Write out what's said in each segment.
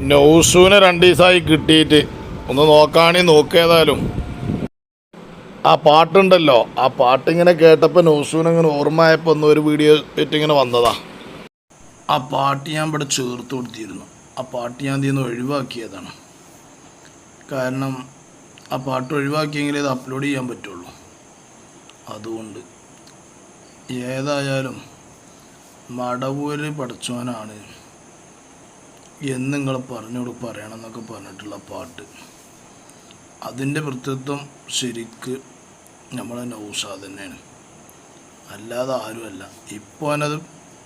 നൗസൂനെ രണ്ട് ദിവസമായി കിട്ടിയിട്ട്. ഒന്ന് നോക്കാണി നോക്കേതായാലും ആ പാട്ടുണ്ടല്ലോ. ആ പാട്ടിങ്ങനെ കേട്ടപ്പോൾ നൗസൂനങ്ങനെ ഓർമ്മയായപ്പോൾ ഒന്ന് ഒരു വീഡിയോ ഇട്ടിങ്ങനെ വന്നതാ. ആ പാട്ട് ഞാൻ ഇവിടെ ചേർത്ത് കൊടുത്തിരുന്നു. ആ പാട്ട് ഞാൻ ഇതിൽ നിന്ന് ഒഴിവാക്കിയതാണ്. കാരണം ആ പാട്ട് ഒഴിവാക്കിയെങ്കിലേ ഇത് അപ്ലോഡ് ചെയ്യാൻ പറ്റുള്ളൂ. അതുകൊണ്ട് ഏതായാലും മടവൂര് പഠിച്ചവനാണ് എന്ന് നിങ്ങൾ പറഞ്ഞോട് പറയണം എന്നൊക്കെ പറഞ്ഞിട്ടുള്ള പാട്ട്. അതിന്റെ വൃത്തിത്വം ശരിക്ക് നമ്മളെ നൗഷാദ് തന്നെയാണ്. അല്ലാതെ ആരുമല്ല. ഇപ്പോൾ അവനത്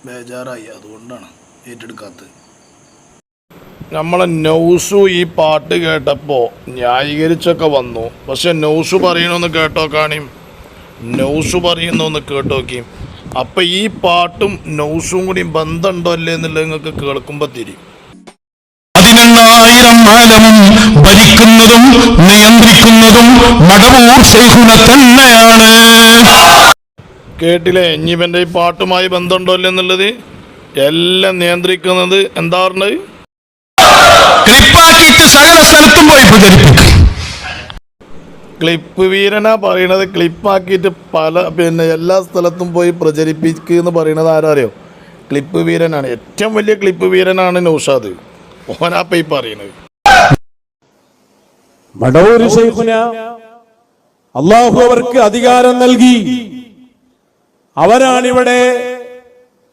ബേജാറായി. അതുകൊണ്ടാണ് ഏറ്റെടുക്കാത്തത്. നമ്മളെ നൗസു ഈ പാട്ട് കേട്ടപ്പോൾ ന്യായീകരിച്ചൊക്കെ വന്നു. പക്ഷെ നൗസു പറയണമെന്ന് കേട്ടോ കാണിയും നൗസു പറയുന്നൊന്ന് കേട്ടോക്കിയും അപ്പം ഈ പാട്ടും നൗസും കൂടി ബന്ധമുണ്ടോ അല്ലേ എന്നുള്ളത് നിങ്ങൾക്ക് കേൾക്കുമ്പോൾ തിരി പതിനെണ്ണായിരം ആലമും ഭരിക്കുന്നതും നിയന്ത്രിക്കുന്നതും മടവൂർ ശൈഖുന തന്നെയാണ്. കേട്ടില്ലേ? ഇനിയിവന്റെ ഈ പാട്ടുമായി ബന്ധമുണ്ടോ എന്നുള്ളത്? എല്ലാം നിയന്ത്രിക്കുന്നത് എന്താ പറഞ്ഞത് ക്ലിപ്പാക്കിയിട്ട് സകല സ്ഥലത്തും പോയി പ്രചരിപ്പിക്കും. ക്ലിപ്പ് വീരനാ പറയണത് ക്ലിപ്പാക്കിയിട്ട് പല പിന്നെ എല്ലാ സ്ഥലത്തും പോയി പ്രചരിപ്പിക്കുക എന്ന് പറയണത് ആരാ അറിയോ ക്ലിപ്പ് വീരനാണ്. ഏറ്റവും വലിയ ക്ലിപ്പ് വീരനാണ് നൗഷാദ്. ഓനാപ്പ ഈ പറയണത് മടവൂര് ശൈഖുന അള്ളാഹു അവർക്ക് അധികാരം നൽകി. അവരാണിവിടെ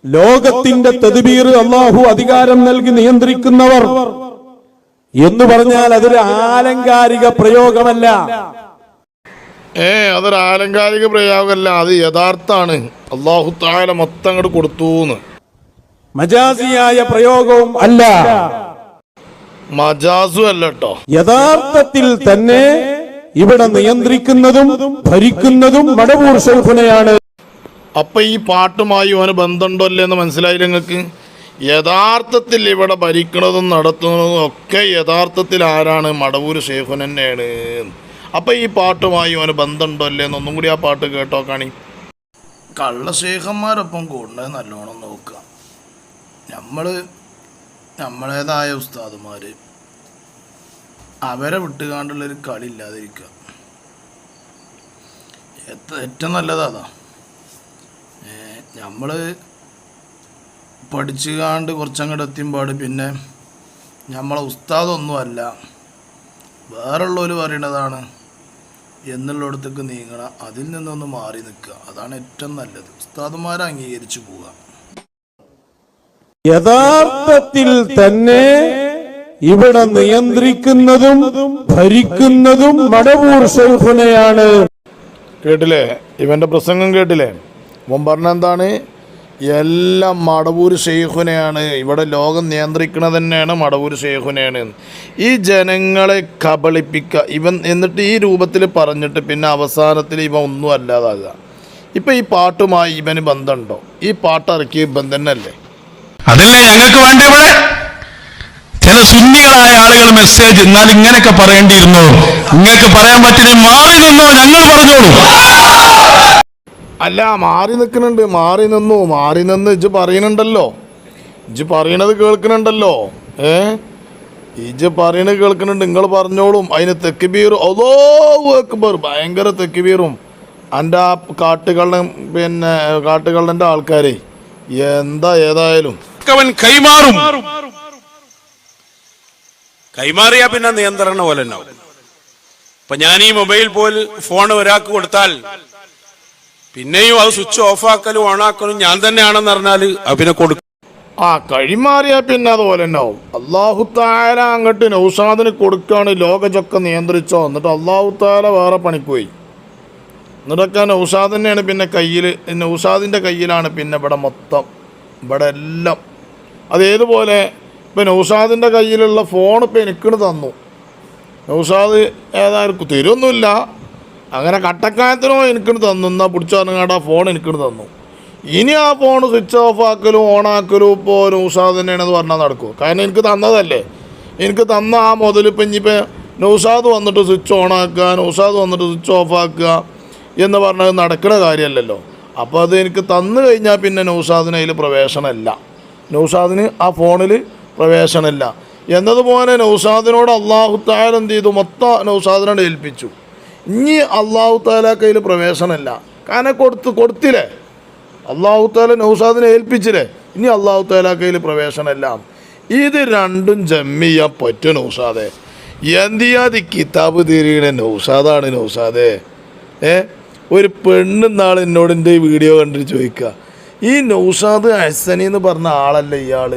ലോകത്തിന്റെ തെതുബീർ അള്ളാഹു അധികാരം നൽകി നിയന്ത്രിക്കുന്നവർ. എന്ന് പറഞ്ഞാൽ അതൊരു ആലങ്കാരിക പ്രയോഗമല്ല. ഏ അതൊരു ആലങ്കാരിക പ്രയോഗമല്ല. അത് യഥാർത്ഥാണ് അള്ളാഹു താല മൊത്തം അങ്ങോട്ട് കൊടുത്തു മജാസിയായ പ്രയോഗവും അല്ല. മജാസു അല്ല കേട്ടോ യഥാർത്ഥത്തിൽ തന്നെ ഇവിടെ നിയന്ത്രിക്കുന്നതും ഭരിക്കുന്നതും മടവൂർ ശോഭനയാണ് അപ്പൊ ഈ പാട്ടുമായി അവന് ബന്ധമുണ്ടോ അല്ലേ എന്ന് മനസ്സിലായില്ല നിങ്ങൾക്ക്? യഥാർത്ഥത്തിൽ ഇവിടെ ഭരിക്കുന്നതും നടത്തുന്നതും ഒക്കെ യഥാർത്ഥത്തിൽ ആരാണ്? മടവൂര് ഷേഖുൻ തന്നെയാണ്. അപ്പൊ ഈ പാട്ടുമായി അവന് ബന്ധമുണ്ടോ അല്ലേ എന്നൊന്നും കൂടി ആ പാട്ട് കേട്ടോ കാണി കള്ള ഷേഖന്മാരൊപ്പം കൂടുന്നത് നല്ലോണം നോക്കുക. നമ്മൾ നമ്മളേതായ ഉസ്താദുമാര് അവരെ വിട്ടുകാണ്ടുള്ളൊരു കളി ഇല്ലാതിരിക്കുക. ഏറ്റവും നല്ലത് നമ്മൾ പഠിച്ചുകാണ്ട് കുറച്ചങ്ങോട്ട് എത്തിയുമ്പാട് പിന്നെ നമ്മളെ ഉസ്താദൊന്നുമല്ല. വേറുള്ളവർ പറയണതാണ് എന്നുള്ളിടത്തേക്ക് നീങ്ങണം അതിൽ നിന്നൊന്ന് മാറി നിൽക്കുക. അതാണ് ഏറ്റവും നല്ലത്. ഉസ്താദുമാരെ അംഗീകരിച്ചു പോവുക. യഥാർത്ഥത്തിൽ തന്നെ ഇവിടെ നിയന്ത്രിക്കുന്നതും ഭരിക്കുന്നതും മടവൂർ ഷെയ്ഖുനെയാണ് കേട്ടില്ലേ? ഇവന്റെ പ്രസംഗം കേട്ടില്ലേ? ഇവൻ പറഞ്ഞ എന്താണ്? എല്ലാം മടവൂർ ഷെയ്ഖുനെയാണ് ഇവിടെ ലോകം നിയന്ത്രിക്കുന്നത് തന്നെയാണ് മടവൂർ ഷെയ്ഖുനെയാണ് ഈ ജനങ്ങളെ കബളിപ്പിക്കുക ഇവൻ എന്നിട്ട് ഈ രൂപത്തിൽ പറഞ്ഞിട്ട് പിന്നെ അവസാനത്തിൽ ഇവ ഒന്നും അല്ലാതാകുക. ഇപ്പം ഈ പാട്ടുമായി ഇവന് ബന്ധമുണ്ടോ? ഈ പാട്ട് ഇറക്കിയ ഇവൻ തന്നെയല്ലേ? അതല്ലേ ഞങ്ങൾക്ക് വേണ്ട ഇവിടെ? ചില സുന്നികളായ ആളുകൾ മെസ്സേജ് എന്നാൽ ഇങ്ങനെയൊക്കെ പറയേണ്ടിയിരുന്നു. നിങ്ങൾക്ക് പറയാൻ പറ്റില്ല മാറി നിന്നോ ഞങ്ങൾ പറഞ്ഞോളൂ. അല്ല മാറി നിൽക്കുന്നുണ്ട് മാറി നിന്നു മാറി നിന്ന് ഇജ് പറയുന്നുണ്ടല്ലോ. ഇജ് പറയണത് കേൾക്കുന്നുണ്ടല്ലോ ഏ? ഇജ് പറയണത് കേൾക്കുന്നുണ്ട് നിങ്ങൾ പറഞ്ഞോളും. അതിന് തെക്കുബീർ അതോ അക്ബർ ഭയങ്കര തെക്കുബീറും. എന്റെ ആ കാട്ടുകള്ളൻ പിന്നെ കാട്ടുകള്ളന്റെ ആൾക്കാരെ എന്താ ഏതായാലും. അവൻ കൈമാറും. കൈമാറിയാ പിന്നെ നിയന്ത്രണ പോലെ ഉണ്ടാവും. ഇപ്പൊ ഞാൻ ഈ മൊബൈൽ പോൽ ഫോൺ ഒരാൾക്ക് കൊടുത്താൽ പിന്നെയും അത് സ്വിച്ച് ഓഫ് ആക്കലും ഓൺ ആക്കലും ഞാൻ തന്നെയാണെന്ന് പറഞ്ഞാൽ പിന്നെ കൊടുക്കും. ആ കഴിമാറിയാൽ പിന്നെ അതുപോലെ ഉണ്ടാവും. അള്ളാഹു താര അങ്ങോട്ട് നൗഷാദിന് കൊടുക്കുകയാണ് ലോകചൊക്കെ നിയന്ത്രിച്ചോ എന്നിട്ട് അള്ളാഹു താര വേറെ പണിക്ക് പോയി. എന്നിട്ടൊക്കെ നൗഷാദ് തന്നെയാണ് പിന്നെ കയ്യിൽ നൗഷാദിന്റെ കയ്യിലാണ് പിന്നെ ഇവിടെ മൊത്തം. ഇവിടെ എല്ലാം. അതേതുപോലെ ഇപ്പം നൗഷാദിന്റെ കയ്യിലുള്ള ഫോൺ ഇപ്പം എനിക്കിന് തന്നു. നൗഷാദ് ഏതായാലും തരുമൊന്നുമില്ല അങ്ങനെ കട്ടക്കായത്തിനോ എനിക്കിന് തന്നു. എന്നാൽ പിടിച്ചറിഞ്ഞാണ്ട് ആ ഫോൺ എനിക്കിന് തന്നു. ഇനി ആ ഫോൺ സ്വിച്ച് ഓഫ് ആക്കലും ഓൺ ആക്കലും ഇപ്പോൾ നൗഷാദ് തന്നെയാണെന്ന് പറഞ്ഞാൽ നടക്കുമോ കാരണം എനിക്ക് തന്നതല്ലേ. എനിക്ക് തന്ന ആ മുതൽ ഇപ്പം ഇനിയിപ്പോൾ നൗഷാദ് വന്നിട്ട് സ്വിച്ച് ഓൺ ആക്കുക നൗഷാദ് വന്നിട്ട് സ്വിച്ച് ഓഫ് ആക്കുക എന്ന് പറഞ്ഞത് നടക്കുന്ന കാര്യമല്ലല്ലോ അപ്പോൾ അത് എനിക്ക് തന്നു കഴിഞ്ഞാൽ പിന്നെ നൗഷാദിന് അതിൽ പ്രവേശനമില്ല. നൗഷാദിന് ആ ഫോണിൽ പ്രവേശനമില്ല. എന്നതുപോലെ നൗസാദിനോട് അള്ളാഹു താല എന്ത് ചെയ്തു? മൊത്ത നൗസാദിനോട് ഏൽപ്പിച്ചു. ഇനി അള്ളാഹു താല കയ്യിൽ പ്രവേശനമില്ല. കാരണം കൊടുത്ത് കൊടുത്തില്ലേ? അള്ളാഹു താല നൗസാദിനെ ഏൽപ്പിച്ചില്ലേ? ഇനി അള്ളാഹു താല കയ്യിൽ പ്രവേശനമല്ല. ഇത് രണ്ടും ജമ്മിയാ പറ്റും നൗസാദെ എന്തിയാതി കിതാബ് തിരിയണ നൗസാദാണ് നൗസാദെ ഏ? ഒരു പെണ്ണ് നാൾ എന്നോട് എന്റെ വീഡിയോ കണ്ടിട്ട് ചോദിക്കുക? ഈ നൗസാദ് അഹ്സനി എന്ന് പറഞ്ഞ ആളല്ലേ ഇയാൾ?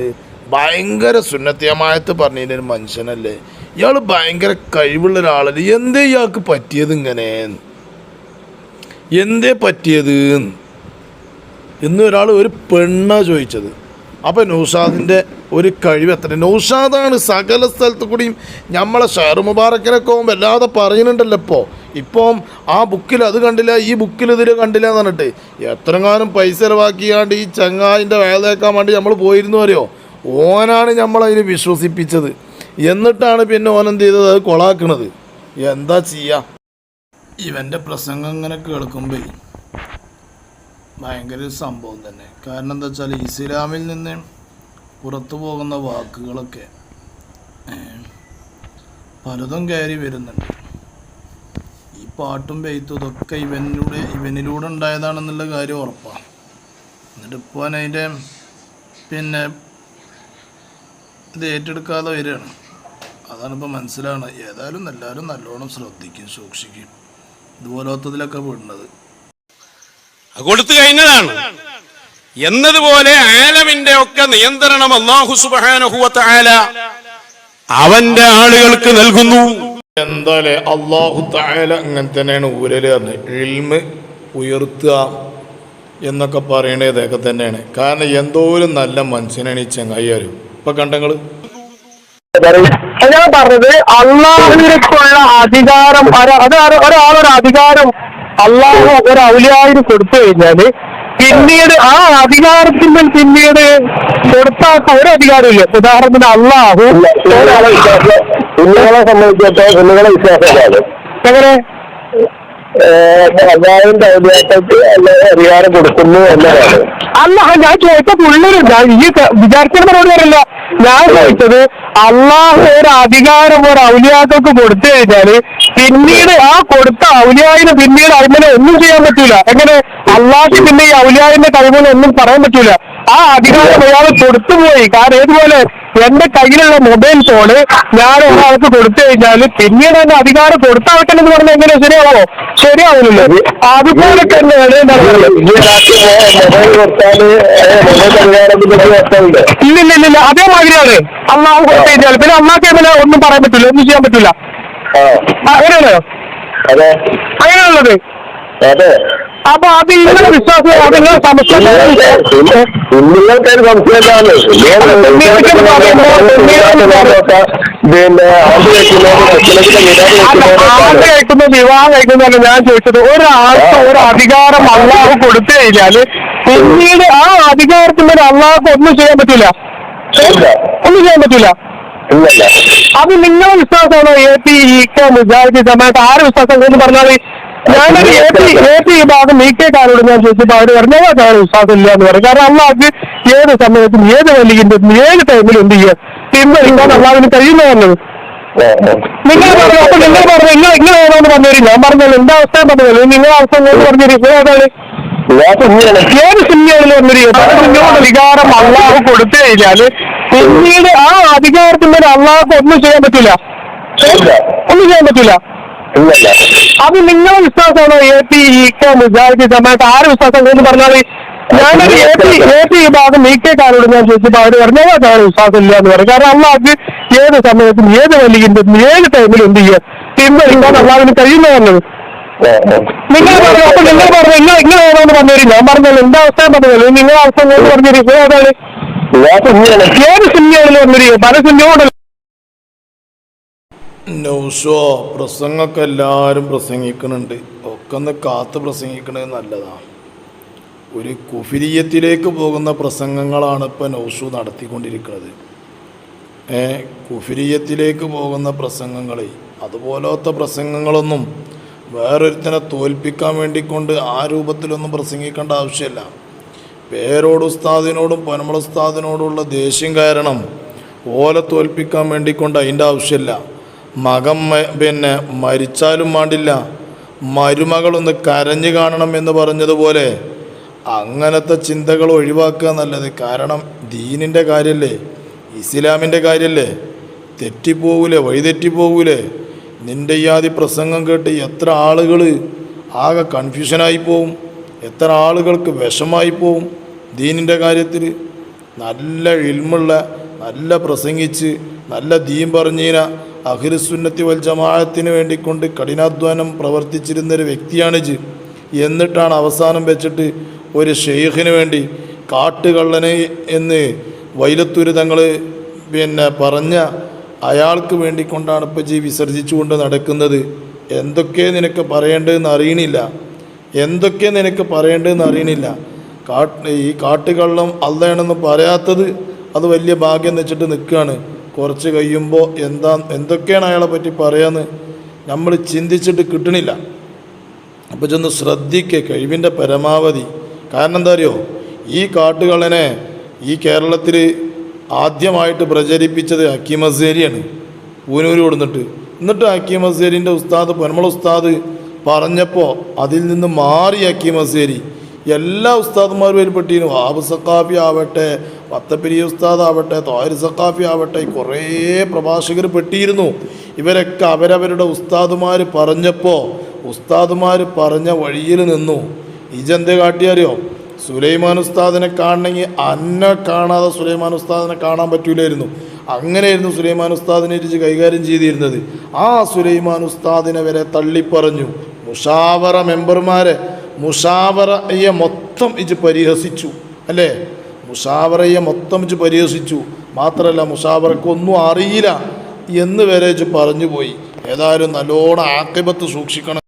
ഭയങ്കര സുന്നത്തിയമായത്ത് പറഞ്ഞതിന്റെ മനുഷ്യനല്ലേ? ഇയാൾ ഭയങ്കര കഴിവുള്ള ഒരാളല്ലേ? എന്തേ ഇയാൾക്ക് പറ്റിയത് ഇങ്ങനെ? എന്തേ പറ്റിയത്? ഇന്ന് ഒരാൾ ഒരു പെണ്ണാ ചോദിച്ചത്. അപ്പം നൗഷാദിന്റെ ഒരു കഴിവ് എത്ര? നൗഷാദാണ് സകല സ്ഥലത്ത് കൂടിയും നമ്മളെ ഷെയർ മുബാറക്കിനൊക്കെ പോകുമ്പോൾ വല്ലാതെ പറയുന്നുണ്ടല്ലോ ഇപ്പോൾ ഇപ്പം ആ ബുക്കിൽ അത് കണ്ടില്ല ഈ ബുക്കിൽ ഇതിൽ കണ്ടില്ല എന്ന് പറഞ്ഞിട്ട് എത്രങ്ങാനും പൈസ ചിലവാക്കിയാണ്ട് ഈ ചങ്ങായിന്റെ വേലേക്കാൻ വേണ്ടി നമ്മൾ പോയിരുന്നു അറിയോ? ഓനാണ് നമ്മളതിന് വിശ്വസിപ്പിച്ചത്. എന്നിട്ടാണ് പിന്നെ ഓൻ എന്ത് ചെയ്തത്? അത് കൊളാക്കണത്. എന്താ ചെയ്യുക ഇവന്റെ പ്രസംഗം ഇങ്ങനെ കേൾക്കുമ്പോൾ ഭയങ്കര ഒരു സംഭവം തന്നെ. കാരണം എന്താ വെച്ചാൽ ഇസ്ലാമിൽ നിന്ന് പുറത്തു പോകുന്ന വാക്കുകളൊക്കെ പലതും കയറി വരുന്നുണ്ട്. ഈ പാട്ടും പെയ്ത്തും ഇതൊക്കെ ഇവനിലൂടെ ഇവനിലൂടെ ഉണ്ടായതാണെന്നുള്ള കാര്യം ഉറപ്പാണ്. എന്നിട്ട് ഇപ്പോൾ അതിന്റെ പിന്നെ ഇത് ഏറ്റെടുക്കാതെ വരികയാണ്. അതാണ് ഇപ്പോൾ മനസ്സിലാവുന്നത് ഏതായാലും എല്ലാവരും നല്ലോണം ശ്രദ്ധിക്കും സൂക്ഷിക്കും. ഇതുപോലത്തതിലൊക്കെ വിടുന്നത് അത് കൊടുത്തു കഴിഞ്ഞതാണ്. എന്നതുപോലെ ആലമിന്റെ ഒക്കെ നിയന്ത്രണം അള്ളാഹു ആല അവന്റെ ആളുകൾക്ക് നൽകുന്നു. എന്താലേ അള്ളാഹു തായാല അങ്ങനെ തന്നെയാണ് ഊരൽ പറഞ്ഞത് ഇൽമ് ഉയർത്തുക എന്നൊക്കെ പറയണത് ഇതൊക്കെ തന്നെയാണ്. കാരണം എന്തോരം നല്ല മനുഷ്യനാണ് ഈ ചങ്ങായിയാരും ഇപ്പൊ കണ്ടങ്ങൾ ഞാൻ പറഞ്ഞത് അള്ളാഹുവിനൊക്കെയുള്ള അധികാരം അത് ഒര- ഒരാളൊരു അധികാരം അള്ളാഹു ഒരു ഔലിയായിന് കൊടുത്തു കഴിഞ്ഞാൽ പിന്നീട് ആ അധികാരത്തിന് പിന്നീട് കൊടുത്താത്ത ഒരു അധികാരമില്ല ഉദാഹരണത്തിന് അള്ളാഹു കുഞ്ഞുങ്ങളെ സംബന്ധിച്ചിടത്തോളം വിശ്വാസമാണ് എങ്ങനെ? അള്ളാഹുവിന്റെ ഔദ്യാക്കൾക്ക് അല്ലാതെ കൊടുക്കുന്നു എന്നതാണ്. അള്ളാഹ് ഞാൻ ചോദിച്ച പുള്ളൊരു ഞാൻ ഈ വിചാരിക്കുന്ന മറുപടി ഞാൻ ചോദിച്ചത് അള്ളാഹു ഒരു അധികാരം ഒരു ഔലിയാക്കൾക്ക് കൊടുത്തു കഴിഞ്ഞാൽ പിന്നീട് ആ കൊടുത്ത ഔലിയായിന് പിന്നീട് അതിനെ ഒന്നും ചെയ്യാൻ പറ്റൂല. എങ്ങനെ? അള്ളാഹ് പിന്നെ ഈ ഔലിയായിന്റെ കഴിവുകൾ ഒന്നും പറയാൻ പറ്റൂല. ആ അധികാരം അയാൾ കൊടുത്തുപോയി. കാരണം ഏതുപോലെ എന്റെ കയ്യിലുള്ള മൊബൈൽ ഫോണ് ഞാൻ ഒരാൾക്ക് കൊടുത്തു കഴിഞ്ഞാൽ പിന്നീട് എന്റെ അധികാരം കൊടുത്താവട്ടെ എന്ന് പറഞ്ഞാൽ എങ്ങനെ ശരിയാവോ? ശരിയാവില്ലല്ലോ അതുപോലെ തന്നെയാണ് ഇല്ലില്ല ഇല്ലില്ല അതേമാതിരിയാണ്. അള്ളാഹു കൊടുത്തു കഴിഞ്ഞാൽ പിന്നെ അമ്മാക്ക് എങ്ങനെ ഒന്നും പറയാൻ പറ്റില്ല ഒന്നും ചെയ്യാൻ പറ്റില്ല അങ്ങനെയാണോ? അങ്ങനെയാണുള്ളത്. അതെ. അപ്പൊ അത് നിങ്ങളുടെ വിശ്വാസം അത് നിങ്ങളുടെ പിന്നെ ആണ്ട് കഴിക്കുന്ന വിവാഹം കഴിക്കുന്നതല്ല ഞാൻ ചോദിച്ചത്. ഒരാൾക്ക് ഒരു അധികാരം അള്ളാഹു കൊടുത്തു കഴിഞ്ഞാൽ പിന്നീട് ആ അധികാരത്തിന്റെ അള്ളാഹ് ഒന്നും ചെയ്യാൻ പറ്റൂല. ഒന്നും ചെയ്യാൻ പറ്റൂല. ഇല്ലല്ല. അത് നിങ്ങളുടെ വിശ്വാസമാണോ? എ പി ഇക്ക മുജാഹിദ് ജമാഅത്ത് ആരുടെ വിശ്വാസം എന്ന് പറഞ്ഞാൽ ഞാനൊരു എ പി എ പി വിഭാഗം ഇ ഞാൻ ചോദിച്ചപ്പോൾ അവർ പറഞ്ഞു ഞങ്ങൾക്ക് അങ്ങനെ വിശ്വാസം ഇല്ല എന്ന് പറയും കാരണം അള്ളാഹ് ഏത് സമയത്തും ഏത് വലിയ ഏത് ടൈമിലും എന്ത് ചെയ്യാം? പിൻവലിക്കാൻ അള്ളാഹിന് കഴിയുന്ന പറഞ്ഞത് നിങ്ങൾ പറഞ്ഞു അപ്പൊ നിങ്ങൾ പറഞ്ഞു നിങ്ങൾ നിങ്ങൾ ഏതാന്ന് പറഞ്ഞു ഞാൻ പറഞ്ഞല്ലോ എന്റെ അവസ്ഥ? പറഞ്ഞല്ലോ. നിങ്ങളുടെ അവസ്ഥ ഇങ്ങോട്ട് പറഞ്ഞിരിക്കും ഏതാണ് ഞാൻ കുഞ്ഞാണ് ഏത് സിനിമകളിൽ വന്നിരിക്കും അധികാരം അള്ളാഹു കൊടുത്തു കഴിഞ്ഞാൽ പിന്നീട് ആ അധികാരത്തിന്മേൽ അള്ളാഹുക്ക് ഒന്നും ചെയ്യാൻ പറ്റില്ല ഒന്നും ചെയ്യാൻ പറ്റൂല. ഇല്ലല്ല. അത് നിങ്ങളുടെ വിശ്വാസമാണോ? എ പി ഇക്ക മുജാഹിദ് ജമാഅത്ത് ആര് വിശ്വാസം എന്ന് പറഞ്ഞാൽ ഞാനൊരു എ പി എ പി വിഭാഗം ഇ കെക്കാരോട് ഞാൻ ചോദിച്ചപ്പോൾ അവർ പറഞ്ഞു ഞങ്ങൾക്ക് അങ്ങനെ വിശ്വാസം ഇല്ല എന്ന് പറയും കാരണം അള്ളാഹ് ഏത് സമയത്തും ഏത് വലിയ ഏത് ടൈമിലും എന്ത് ചെയ്യാം? പിൻവലിക്കാൻ അള്ളാഹിന് കഴിയുന്ന പറഞ്ഞത് നിങ്ങൾ പറഞ്ഞു അപ്പൊ നിങ്ങൾ പറഞ്ഞു നിങ്ങൾ ഇങ്ങനെ ഏതാന്ന് പറഞ്ഞു ഞാൻ പറഞ്ഞത് എന്റെ അവസ്ഥ പറഞ്ഞത് നിങ്ങളുടെ അവസ്ഥ പറഞ്ഞു പറഞ്ഞിരിക്കും ഏത് വന്നിരിക്കും പല സിനിമയോട് നൗഷോ പ്രസംഗമൊക്കെ എല്ലാവരും പ്രസംഗിക്കുന്നുണ്ട്. ഒക്കെ ഒന്ന് കാത്ത് പ്രസംഗിക്കണത് നല്ലതാണ് ഒരു കുഫിരിയത്തിലേക്ക് പോകുന്ന പ്രസംഗങ്ങളാണ് ഇപ്പോൾ നൗഷു നടത്തിക്കൊണ്ടിരിക്കുന്നത്. ഏ കുഫിരിയത്തിലേക്ക് പോകുന്ന പ്രസംഗങ്ങളെ അതുപോലത്തെ പ്രസംഗങ്ങളൊന്നും വേറൊരുത്തനെ തോൽപ്പിക്കാൻ വേണ്ടിക്കൊണ്ട് ആ രൂപത്തിലൊന്നും പ്രസംഗിക്കേണ്ട ആവശ്യമില്ല. പേരോട് ഉസ്താദിനോടും പനമൾ ഉസ്താദിനോടുള്ള ദേഷ്യം കാരണം ഓല തോൽപ്പിക്കാൻ വേണ്ടിക്കൊണ്ട് അതിന്റെ ആവശ്യമില്ല. മകൻ പിന്നെ മരിച്ചാലും വേണ്ടില്ല മരുമകളൊന്ന് കരഞ്ഞു കാണണം എന്ന് പറഞ്ഞതുപോലെ അങ്ങനത്തെ ചിന്തകൾ ഒഴിവാക്കുക നല്ലത്. കാരണം ദീനിന്റെ കാര്യമല്ലേ ഇസ്ലാമിന്റെ കാര്യമല്ലേ തെറ്റിപ്പോവൂലേ? വഴിതെറ്റിപ്പോവൂലേ? നിന്റെ ആദ്യ പ്രസംഗം കേട്ട് എത്ര ആളുകൾ ആകെ കൺഫ്യൂഷനായി പോവും. എത്ര ആളുകൾക്ക് വിഷമായി പോവും ദീനിന്റെ കാര്യത്തിൽ? നല്ല ഇൽമുള്ള നല്ല പ്രസംഗിച്ച് നല്ല ദീൻ പറഞ്ഞീന അഖിരുസുന്നത്തി വൽ ജമാഅത്തിന് വേണ്ടിക്കൊണ്ട് കഠിനാധ്വാനം പ്രവർത്തിച്ചിരുന്ന ഒരു വ്യക്തിയാണ് ജ് എന്നിട്ടാണ് അവസാനം വെച്ചിട്ട് ഒരു ഷെയ്ഖിന് വേണ്ടി കാട്ടുകള്ളന് എന്ന് വൈലത്തൂര് തങ്ങൾ പിന്നെ പറഞ്ഞ അയാൾക്ക് വേണ്ടിക്കൊണ്ടാണ് ഇപ്പോൾ ജി വിസർജിച്ചുകൊണ്ട് നടക്കുന്നത്. എന്തൊക്കെ നിനക്ക് പറയേണ്ടതെന്ന് അറിയണില്ല. എന്തൊക്കെ നിനക്ക് പറയേണ്ടതെന്ന് അറിയണില്ല. കാട്ട് ഈ കാട്ടുകള്ളം അല്ലയാണെന്ന് പറയാത്തത് അത് വലിയ ഭാഗ്യം വെച്ചിട്ട് നിൽക്കുകയാണ്. കുറച്ച് കഴിയുമ്പോൾ എന്താ എന്തൊക്കെയാണ് അയാളെ പറ്റി പറയാന്ന് നമ്മൾ ചിന്തിച്ചിട്ട് കിട്ടണില്ല. അപ്പോൾ ചെന്ന് ശ്രദ്ധിക്കുക കഴിവിന്റെ പരമാവധി. കാരണം എന്താ അറിയോ? ഈ കാട്ടുകളനെ ഈ കേരളത്തിൽ ആദ്യമായിട്ട് പ്രചരിപ്പിച്ചത് ഹക്കീം അസേരിയാണ് പൂനൂർ കൊടുന്നിട്ട്. എന്നിട്ട് ഹക്കീം അസേരിന്റെ ഉസ്താദ് പൊന്മള ഉസ്താദ് പറഞ്ഞപ്പോൾ അതിൽ നിന്ന് മാറി ഹക്കീം അസേരി എല്ലാ ഉസ്താദുമാരും അതിൽപ്പെട്ടിരുന്നു ആബ് സക്കാഫി ആവട്ടെ വത്തപ്പിരി ഉസ്താദ് ആവട്ടെ തോയർ സക്കാഫി ആവട്ടെ കുറേ പ്രഭാഷകർ പെട്ടിയിരുന്നു. ഇവരൊക്കെ അവരവരുടെ ഉസ്താദുമാർ പറഞ്ഞപ്പോൾ ഉസ്താദുമാർ പറഞ്ഞ വഴിയിൽ നിന്നു. ഇജന്ത് കാട്ടിയറിയോ? സുലൈമാൻ ഉസ്താദിനെ കാണണമെങ്കിൽ അന്നെ കാണാതെ സുലൈമാൻ ഉസ്താദിനെ കാണാൻ പറ്റൂലായിരുന്നു. അങ്ങനെയായിരുന്നു സുലൈമാൻ ഉസ്താദിനെ ഇരിച്ച് കൈകാര്യം ചെയ്തിരുന്നത്. ആ സുലൈമാൻ ഉസ്താദിനെ വരെ തള്ളിപ്പറഞ്ഞു. മുഷാവറ മെമ്പർമാരെ മുഷാവറയെ മൊത്തം ഇത് പരിഹസിച്ചു. അല്ലേ? മുഷാവറയെ മൊത്തം വെച്ച് പരിഹസിച്ചു. മാത്രമല്ല മുഷാവറക്കൊന്നും അറിയില്ല എന്ന് വരെ വെച്ച് പറഞ്ഞു പോയി ഏതായാലും നല്ലോണം ആക്കിബത്ത് സൂക്ഷിക്കണം.